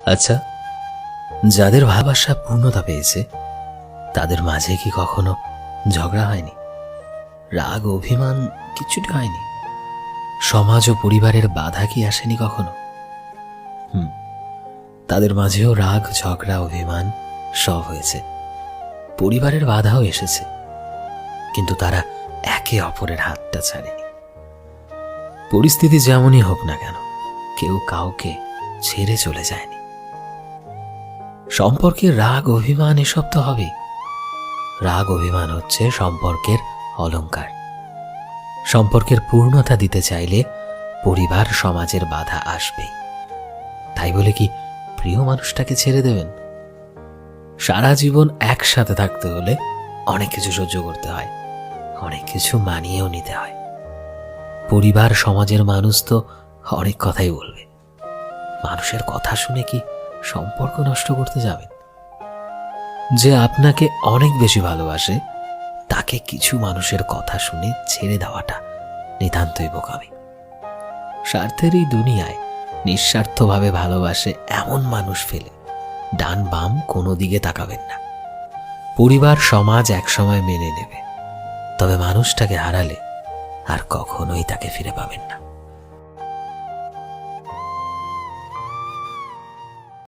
আচ্ছা যাদের ভালোবাসা পূর্ণতা পেয়েছে, তাদের মাঝে কি কখনো ঝগড়া হয়নি? রাগ, অভিমান কিছুটি হয়নি? সমাজ ও পরিবারের বাধা কি আসেনি কখনো? হুম, তাদের মাঝেও রাগ, ঝগড়া, অভিমান সব হয়েছে। পরিবারের বাধাও এসেছে, কিন্তু তারা একে অপরের হাতটা ছাড়েনি। পরিস্থিতি যেমনই হোক না কেন, কেউ কাউকে ছেড়ে চলে যায়নি। সম্পর্কে রাগ, অভিমান এসব তো হবে রাগ, অভিমান হচ্ছে সম্পর্কের অলংকার সম্পর্কের পূর্ণতা দিতে চাইলে পরিবার, সমাজের বাধা আসবে। তাই বলে কি প্রিয় মানুষটাকে ছেড়ে দেবেন? সারা জীবন একসাথে থাকতে হলে অনেক কিছু সহ্য করতে হয়, অনেক কিছু মানিয়েও নিতে হয়। পরিবার, সমাজের মানুষ তো অনেক কথাই বলবে। মানুষের কথা শুনে কি সম্পর্ক নষ্ট করতে যাবেন। যে আপনাকে অনেক বেশি ভালোবাসে, তাকে কিছু মানুষের কথা শুনে ছেড়ে দেওয়াটা নিতান্তই বোকামি। স্বার্থের এই দুনিয়ায় নিঃস্বার্থভাবে ভালোবাসে এমন মানুষ ফেলে ডান বাম কোনো দিকে তাকাবেন না। পরিবার, সমাজ একসময় মেনে নেবে, তবে মানুষটাকে হারালে আর কখনোই তাকে ফিরে পাবেন না।